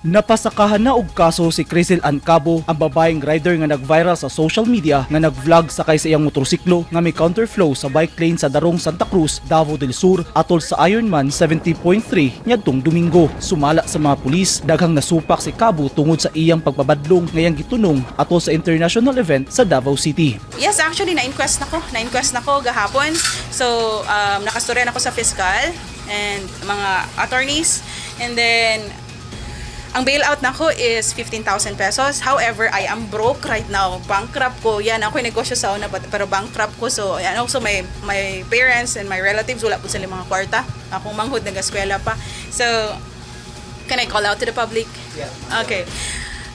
Napasakahan na og kaso si Crisel Ancabo, ang babaeng rider nga nag-viral sa social media nga nag-vlog sakay sa iyang motorsiklo nga may counterflow sa bike lane sa Darong Santa Cruz, Davao del Sur atol sa Ironman 70.3 nyadtong Domingo. Sumala sa mga pulis, daghang nasupak si Cabo tungod sa iyang pagbabadlong ngayang gitunong atol sa international event sa Davao City. Yes, actually, na-inquest na ko. Na-inquest na ko gahapon. So, um, nakastorya na ko sa fiscal and mga attorneys. And then, ang bailout na ko is 15,000 pesos. However, I am broke right now. Bankrupt ko. Yan, ako yung negosyo sa una, but- pero bankrupt ko. So, yan, also my, my parents and my relatives, wala po sila mga kwarta. Akong manghod, nag-eskwela pa. So, can I call out to the public? Okay.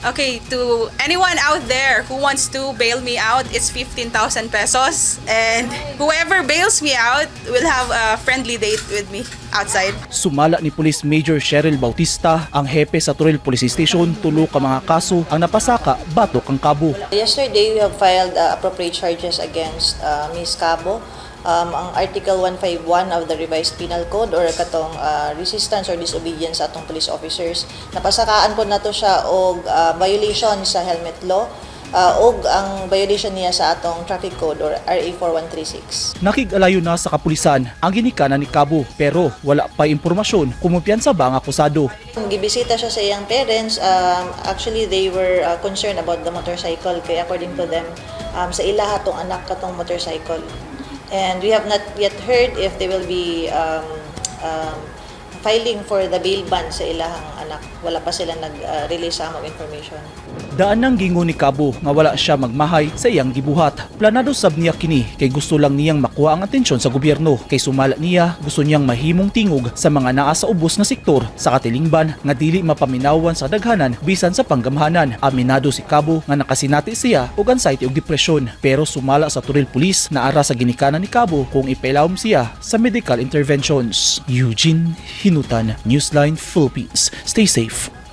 Okay, to anyone out there who wants to bail me out, it's 15,000 pesos. And whoever bails me out will have a friendly date with me outside. Sumala ni Police Major Cheryl Bautista, ang hepe sa Turil Police Station, tulo ka mga kaso ang napasaka batok ang Cabo. Yesterday, we have filed uh, appropriate charges against uh, Ms. Cabo. Um, ang Article 151 of the Revised Penal Code or katong uh, resistance or disobedience sa atong police officers. Napasakaan po nato siya og uh, violation sa helmet law uh, og ang violation niya sa atong traffic code or RA 4136. Nakig-alayo na sa kapulisan ang ginikanan ni Cabo pero wala pa impormasyon kung kumpiyansa ba ang akusado. Gibisita siya sa iyang parents, um, actually they were uh, concerned about the motorcycle kaya according to them, um, sa ila hatong anak katong motorcycle. And we have not yet heard if they will be um, um, filing for the bail bond sa ilahang anak. Wala pa sila nag-release sa among information. Daan nang gingon ni Cabo nga wala siya magmahay sa iyang gibuhat. Planado sab niya kini kay gusto lang niyang makuha ang atensyon sa gobyerno kay sumala niya gusto niyang mahimong tingog sa mga naa sa ubos nga sektor sa katilingban nga dili mapaminawan sa daghanan bisan sa panggamhanan. Aminado si Cabo nga nakasinati siya og anxiety ug depresyon pero sumala sa Turil Police na ara sa ginikanan ni Cabo kung ipailawom siya sa medical interventions. Eugene Hinutan, Newsline Philippines. Stay safe.